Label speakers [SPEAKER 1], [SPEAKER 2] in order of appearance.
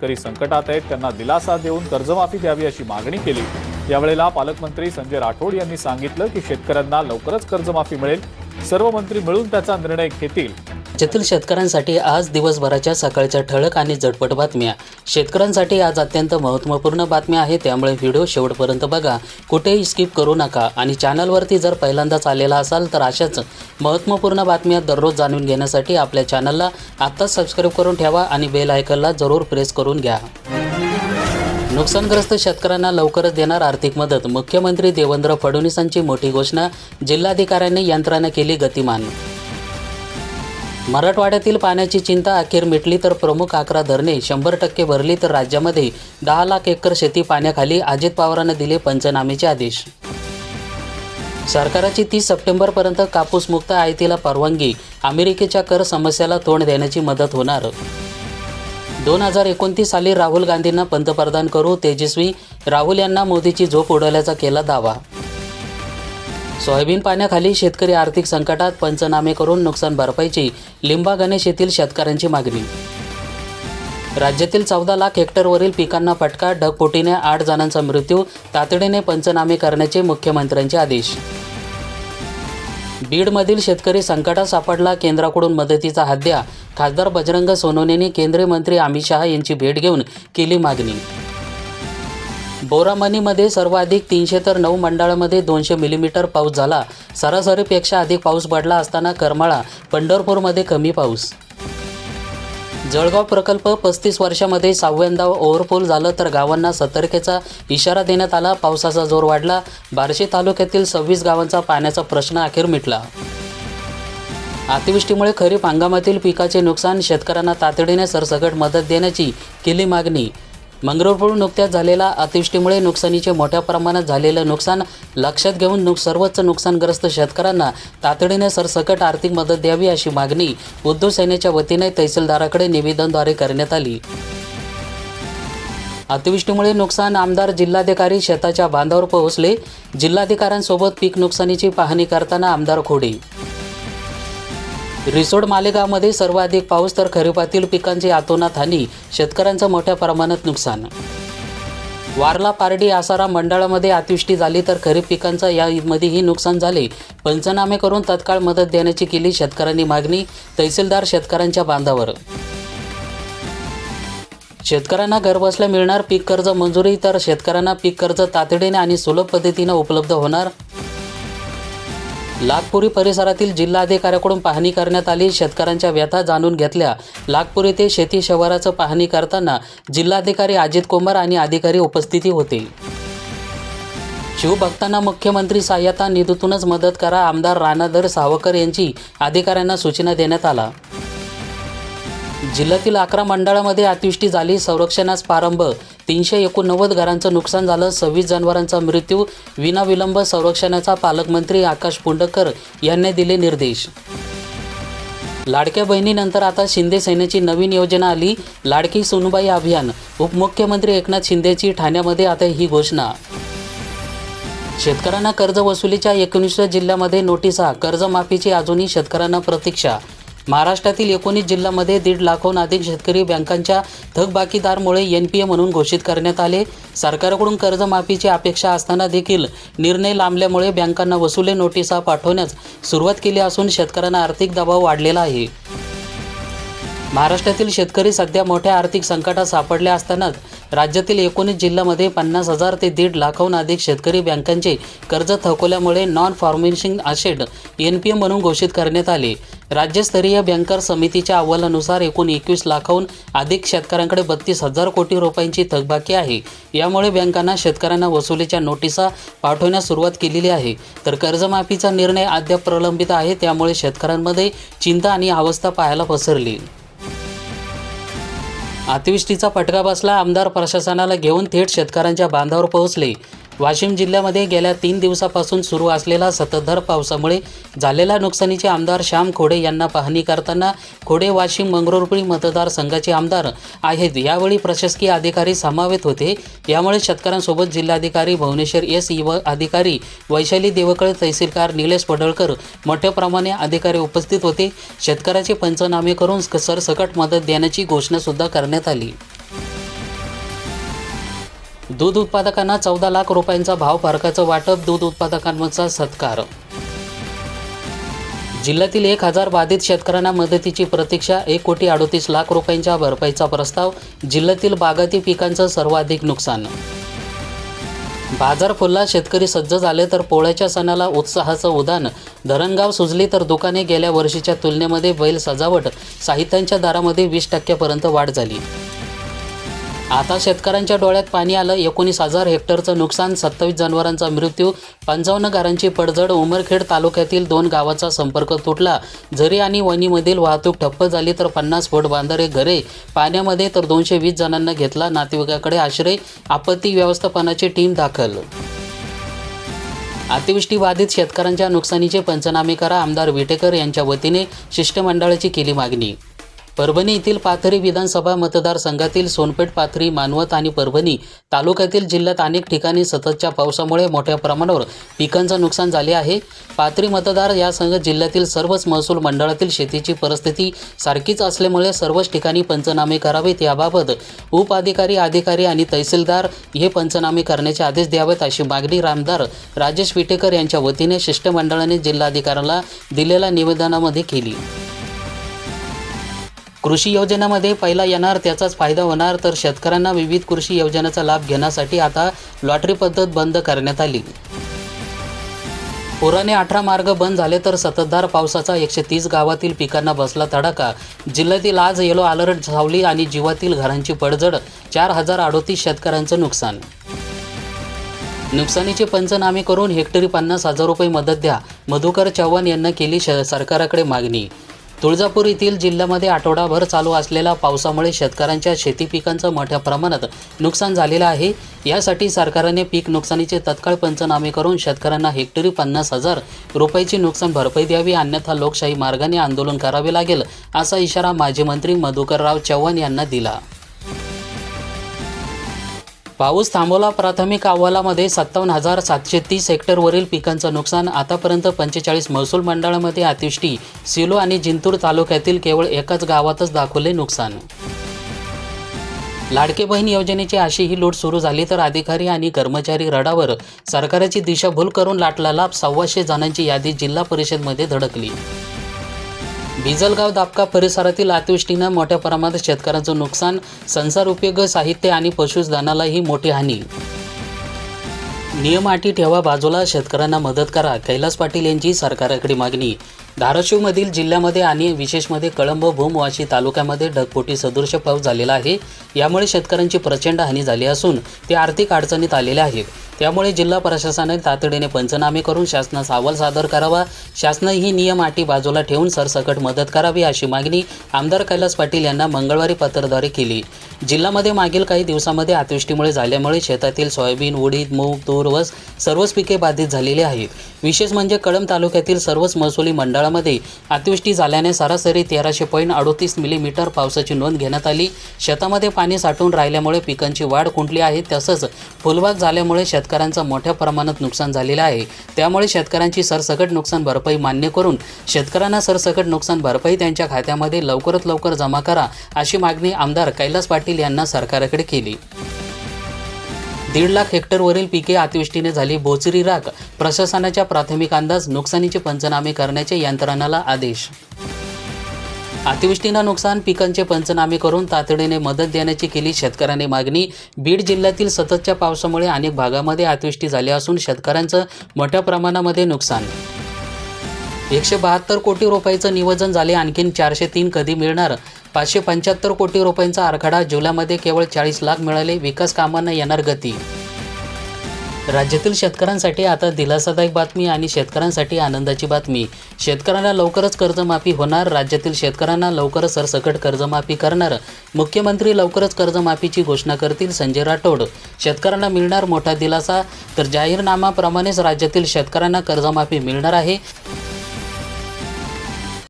[SPEAKER 1] शेतकरी संकटात आहेत त्यांना दिलासा देऊन कर्जमाफी द्यावी अशी मागणी केली. यावेळेला पालकमंत्री संजय राठोड यांनी सांगितलं की शेतकऱ्यांना लवकरच कर्जमाफी मिळेल. सर्व मंत्री मिळून त्याचा निर्णय घेतील.
[SPEAKER 2] राज्यातील शेतकऱ्यांसाठी आज दिवसभराच्या सकाळच्या ठळक आणि झटपट बातम्या. शेतकऱ्यांसाठी आज अत्यंत महत्त्वपूर्ण बातम्या आहे त्यामुळे व्हिडिओ शेवटपर्यंत बघा. कुठेही स्किप करू नका. आणि चॅनलवरती जर पहिल्यांदाच आलेला असाल तर अशाच महत्त्वपूर्ण बातम्या दररोज जाणून घेण्यासाठी आपल्या चॅनलला आत्ताच सबस्क्राईब करून ठेवा आणि बेल आयकनला जरूर प्रेस करून घ्या. नुकसानग्रस्त शेतकऱ्यांना लवकरच देणार आर्थिक मदत. मुख्यमंत्री देवेंद्र फडणवीसांची मोठी घोषणा. जिल्हाधिकाऱ्यांनी यंत्रणा केली गतिमान. मराठवाड्यातील पाण्याची चिंता अखेर मिटली तर प्रमुख अकरा धरणे. शंभर टक्के भरली तर राज्यामध्ये दहा लाख एकर शेती पाण्याखाली अजित पवारांना दिले पंचनामेचे आदेश. सरकाराची तीस सप्टेंबरपर्यंत कापूस मुक्त परवानगी. अमेरिकेच्या कर समस्याला तोंड देण्याची मदत होणार. दोन हजार एकोणतीस साली राहुल गांधींना पंतप्रधान करू तेजस्वी. राहुल यांना मोदीची झोप उडवल्याचा केला दावा. सोयाबीन पाण्याखाली शेतकरी आर्थिक संकटात पंचनामे करून नुकसान भरपाईची लिंबा गणेश येथील शेतकऱ्यांची मागणी. राज्यातील चौदा लाख हेक्टरवरील पिकांना फटका ढगफुटीने आठ जणांचा मृत्यू तातडीने पंचनामे करण्याचे मुख्यमंत्र्यांचे आदेश. बीडमधील शेतकरी संकटात सापडला केंद्राकडून मदतीचा हद्द्या खासदार बजरंग सोनवणेंनी केंद्रीय मंत्री अमित शहा यांची भेट घेऊन केली मागणी. बोरामणीमध्ये सर्वाधिक तीनशे तर नऊ मंडळामध्ये दोनशे मिलीमीटर पाऊस झाला. सरासरीपेक्षा अधिक पाऊस पडला असताना करमाळा पंढरपूरमध्ये कमी पाऊस. जळगाव प्रकल्प पस्तीस वर्षामध्ये सहाव्यांदा ओव्हरपूल झालं तर गावांना सतर्कतेचा इशारा देण्यात आला. पावसाचा जोर वाढला. बार्शी तालुक्यातील सव्वीस गावांचा पाण्याचा प्रश्न अखेर मिटला. अतिवृष्टीमुळे खरीप हंगामातील पिकाचे नुकसान शेतकऱ्यांना तातडीने सरसकट मदत देण्याची केली मागणी. मंगरुळपूर नुकत्याच झालेल्या अतिवृष्टीमुळे नुकसानीचे मोठ्या प्रमाणात झालेलं नुकसान लक्षात घेऊन नुक सर्वच नुकसानग्रस्त शेतकऱ्यांना तातडीने सरसकट आर्थिक मदत द्यावी अशी मागणी उद्धव सेनेच्या वतीने तहसीलदाराकडे निवेदनद्वारे करण्यात आली. अतिवृष्टीमुळे नुकसान आमदार जिल्हाधिकारी शेताच्या बांधावर पोहोचले. जिल्हाधिकाऱ्यांसोबत पीक नुकसानीची पाहणी करताना आमदार खोडे रिसोड मालेगावमध्ये सर्वाधिक पाऊस तर खरीपातील पिकांची आतोनात हानी शेतकऱ्यांचं मोठ्या प्रमाणात नुकसान. वारला पारडी आसारा मंडळामध्ये अतिवृष्टी झाली तर खरीप पिकांचं यामध्येही नुकसान झाले. पंचनामे करून तत्काळ मदत देण्याची केली शेतकऱ्यांनी मागणी तहसीलदार शेतकऱ्यांच्या बांधावर. शेतकऱ्यांना घरबसल्या मिळणार पीक कर्ज मंजुरी तर शेतकऱ्यांना पीक कर्ज तातडीने आणि सुलभ पद्धतीनं उपलब्ध होणार लागपुरी परिसरातील जिल्हाधिकाऱ्याकडून पाहणी करण्यात आली. शेतकऱ्यांच्या व्यथा जाणून घेतल्या. लागपूर ते शेती शिवाराचं पाहणी करताना जिल्हाधिकारी अजित कुमार आणि अधिकारी उपस्थिती होते. शिवभक्तांना मुख्यमंत्री सहाय्यता निधीतूनच मदत करा आमदार राणाधर सावकर यांची अधिकाऱ्यांना सूचना देण्यात आला. जिल्ह्यातील अकरा मंडळामध्ये अतिवृष्टी झाली. संरक्षणास प्रारंभ तीनशे एकोणनव्वद घरांचं नुकसान झालं. सव्वीस जनावरांचा मृत्यू. विनाविलंब संरक्षणाचा पालकमंत्री आकाश पुंडकर यांनी दिले निर्देश. लाडक्या बहिणीनंतर आता शिंदे सेनेची नवीन योजना आली. लाडकी सुनबाई अभियान. उपमुख्यमंत्री एकनाथ शिंदेची ठाण्यामध्ये आता ही घोषणा. शेतकऱ्यांना कर्ज वसुलीच्या एकोणीसव्या जिल्ह्यामध्ये नोटिसा कर्जमाफीची अजूनही शेतकऱ्यांना प्रतीक्षा. महाराष्ट्रातील एकोणीस जिल्ह्यामध्ये दीड लाखहून अधिक शेतकरी बँकांच्या थकबाकीदारमुळे एन पी ए म्हणून घोषित करण्यात आले. सरकारकडून कर्जमाफीची अपेक्षा असताना देखील निर्णय लांबल्यामुळे बँकांना वसुली नोटिसा पाठवण्यास सुरुवात केली असून शेतकऱ्यांना आर्थिक दबाव वाढलेला आहे. महाराष्ट्रातील शेतकरी सध्या मोठ्या आर्थिक संकटात सापडले असतानाच राज्यातील एकोणीस जिल्ह्यामध्ये पन्नास हजार ते दीड लाखाहून अधिक शेतकरी बँकांचे कर्ज थकवल्यामुळे non performing asset N P M म्हणून घोषित करण्यात आले. राज्यस्तरीय बँकर समितीच्या अहवालानुसार एकूण एकवीस लाखाहून अधिक शेतकऱ्यांकडे बत्तीस हजार कोटी रुपयांची थकबाकी आहे. यामुळे बँकांना शेतकऱ्यांना वसुलीच्या नोटिसा पाठवण्यास सुरुवात केलेली आहे. तर कर्जमाफीचा निर्णय अद्याप प्रलंबित आहे त्यामुळे शेतकऱ्यांमध्ये चिंता आणि अवस्था पाहायला पसरली. अतिवृष्टीचा फटका बसला. आमदार प्रशासनाला घेऊन थेट शेतकऱ्यांच्या बांधावर पोहोचले. वाशिम जिल्ह्यामध्ये गेल्या तीन दिवसापासून सुरू असलेल्या सततधार पावसामुळे झालेल्या नुकसानीचे आमदार श्याम खोडे यांना पाहणी करताना खोडे वाशिम मंगरुळपीर मतदारसंघाचे आमदार आहेत. यावेळी प्रशासकीय अधिकारी समावेत होते. यामुळे शेतकऱ्यांसोबत जिल्हाधिकारी भुवनेश्वर एस व अधिकारी वैशाली देवकळे तहसीलदार निलेश पडळकर मोठ्या प्रमाणे अधिकारी उपस्थित होते. शेतकऱ्याचे पंचनामे करून सरसकट मदत देण्याची घोषणासुद्धा करण्यात आली. दूध उत्पादकांना चौदा लाख रुपयांचा भाव फरकाचं वाटप दूध उत्पादकांचा सत्कार. जिल्ह्यातील एक हजार बाधित शेतकऱ्यांना मदतीची प्रतीक्षा एक कोटी अडोतीस लाख रुपयांच्या भरपाईचा प्रस्ताव जिल्ह्यातील बागायती पिकांचं सर्वाधिक नुकसान. बाजार फुलला शेतकरी सज्ज झाले तर पोळ्याच्या सणाला उत्साहाचं उदान. धरणगाव सुजली तर दुकाने गेल्या वर्षीच्या तुलनेमध्ये बैल सजावट साहित्यांच्या दरामध्ये वीस टक्क्यापर्यंत वाढ झाली. आता शेतकऱ्यांच्या डोळ्यात पाणी आलं. एकोणीस हजार हेक्टरचं नुकसान सत्तावीस जनावरांचा मृत्यू पंचावन्न घरांची पडझड उमरखेड तालुक्यातील दोन गावाचा संपर्क तुटला. झरी आणि वणीमधील वाहतूक ठप्प झाली तर पन्नास फूट बांधारे घरे. पाण्यामध्ये तर दोनशे वीस जणांना घेतला नातेवाईकाकडे आश्रय. आपत्ती व्यवस्थापनाची टीम दाखल. अतिवृष्टी बाधित शेतकऱ्यांच्या नुकसानीचे पंचनामे करा आमदार विटेकर यांच्या वतीने शिष्टमंडळाची केली मागणी. परभणी येथील पाथरी विधानसभा मतदारसंघातील सोनपेठ पाथरी मानवत आणि परभणी तालुक्यातील जिल्ह्यात अनेक ठिकाणी सततच्या पावसामुळे मोठ्या प्रमाणावर पिकांचं नुकसान झाले आहे. पाथरी मतदार या संघ जिल्ह्यातील सर्वच महसूल मंडळातील शेतीची परिस्थिती सारखीच असल्यामुळे सर्वच ठिकाणी पंचनामे करावेत. याबाबत उपअधिकारी अधिकारी आणि तहसीलदार हे पंचनामे करण्याचे आदेश द्यावेत अशी मागणी रामदार राजेश विटेकर यांच्या वतीने शिष्टमंडळाने जिल्हाधिकाऱ्याला दिलेल्या निवेदनामध्ये केली. कृषी योजनेमध्ये पहिला येणार त्याचाच फायदा होणार. तर शेतकऱ्यांना विविध कृषी योजनेचा लाभ घेण्यासाठी आता लॉटरी पद्धत बंद करण्यात आली. पुराने अठरा मार्ग बंद झाले तर सततधार पावसाचा एकशे तीस गावातील पिकांना बसला तडाखा जिल्ह्यातील आज येलो अलर्ट सावली आणि जीवातील घरांची पडझड चार हजार अडोतीस शेतकऱ्यांचं नुकसान. नुकसानीचे पंचनामे करून हेक्टरी पन्नास हजार रुपये मदत द्या. मधुकर चव्हाण यांना केली श सरकाराकडे मागणी. तुळजापूर येथील जिल्ह्यामध्ये आठवडाभर चालू असलेल्या पावसामुळे शेतकऱ्यांच्या शेती पिकांचं मोठ्या प्रमाणात नुकसान झालेलं आहे. यासाठी सरकारने पीक नुकसानीचे तत्काळ पंचनामे करून शेतकऱ्यांना हेक्टरी पन्नास हजार रुपयाची नुकसान भरपाई द्यावी अन्यथा लोकशाही मार्गाने आंदोलन करावे लागेल असा इशारा माजी मंत्री मधुकरराव चव्हाण यांना दिला. पाऊस थांबवला प्राथमिक अहवालामध्ये सत्तावन्न हजार सातशे तीस हेक्टरवरील पिकांचं नुकसान आतापर्यंत पंचेचाळीस महसूल मंडळामध्ये अतिवृष्टी सिलो आणि जिंतूर तालुक्यातील केवळ एकाच गावातच दाखवले नुकसान. लाडके बहीण योजनेची अशी ही लूट सुरू झाली तर अधिकारी आणि कर्मचारी रडावर सरकारची दिशाभूल करून लाटला लाभ सव्वाशे जणांची यादी जिल्हा परिषदमध्ये धडकली. भिजलगाव दापका परिसरातील अतिवृष्टीनं मोठ्या प्रमाणात शेतकऱ्यांचं नुकसान संसार उपयोग साहित्य आणि पशुधनालाही मोठी हानी. नियम अटी ठेवा बाजूला शेतकऱ्यांना मदत करा कैलास पाटील यांची सरकारकडे मागणी. धाराशिवमधील जिल्ह्यामध्ये आणि विशेषमध्ये कळंब भूम वाशी तालुक्यामध्ये ढगपोटी सदृश पाऊस झालेला आहे. यामुळे शेतकऱ्यांची प्रचंड हानी झाली असून ते आर्थिक अडचणीत आलेले आहेत. त्यामुळे जिल्हा प्रशासनाने तातडीने पंचनामे करून शासनास अहवाल सादर करावा. शासनाने ही नियम आटी बाजूला ठेवून सरसकट मदत करावी अशी मागणी आमदार कैलास पाटील यांना मंगळवारी पत्राद्वारे केली. जिल्ह्यामध्ये मागील काही दिवसामध्ये अतिवृष्टीमुळे झाल्यामुळे शेतातील सोयाबीन उडीद मूग तूर व सर्वच पिके बाधित झालेली आहेत. विशेष म्हणजे कळंब तालुक्यातील सर्वच महसुली शहरामध्ये अतिवृष्टी झाल्याने सरासरी तेराशे पॉईंट अडोतीस मिलीमीटर पावसाची नोंद घेण्यात आली. शेतामध्ये पाणी साठून राहिल्यामुळे पिकांची वाढ खुंटली आहे. तसंच फुलबाग झाल्यामुळे शेतकऱ्यांचं मोठ्या प्रमाणात नुकसान झालेलं आहे. त्यामुळे शेतकऱ्यांची सरसकट नुकसान भरपाई मान्य करून शेतकऱ्यांना सरसकट नुकसान भरपाई त्यांच्या खात्यामध्ये लवकरात लवकर जमा करा अशी मागणी आमदार कैलास पाटील यांना सरकारकडे केली. दीड लाख हेक्टरवरील पिके अतिवृष्टीने झाली. बोचरी राख प्रशासनाच्या प्राथमिक अंदाज नुकसानीचे पंचनामे करण्याचे यंत्रणाला आदेश. अतिवृष्टीनं नुकसान पिकांचे पंचनामे करून तातडीने मदत देण्याची केली शेतकऱ्यांनी मागणी. बीड जिल्ह्यातील सततच्या पावसामुळे अनेक भागामध्ये अतिवृष्टी झाली असून शेतकऱ्यांचं मोठ्या प्रमाणामध्ये नुकसान. एकशे बहात्तर कोटी रुपयाचं नियोजन झाले. आणखीन चारशे तीन कधी मिळणार? पाचशे पंच्याहत्तर कोटी रुपयांचा आराखडा जुलैमध्ये केवळ चाळीस लाख मिळाले. विकास कामांना येणार गती. राज्यातील शेतकऱ्यांसाठी आता दिलासादायक बातमी आणि शेतकऱ्यांसाठी आनंदाची बातमी. शेतकऱ्यांना लवकरच कर्जमाफी होणार. राज्यातील शेतकऱ्यांना लवकरच सरसकट कर्जमाफी करणार. मुख्यमंत्री लवकरच कर्जमाफीची घोषणा करतील संजय राठोड. शेतकऱ्यांना मिळणार मोठा दिलासा. तर जाहीरनामाप्रमाणेच राज्यातील शेतकऱ्यांना कर्जमाफी मिळणार आहे.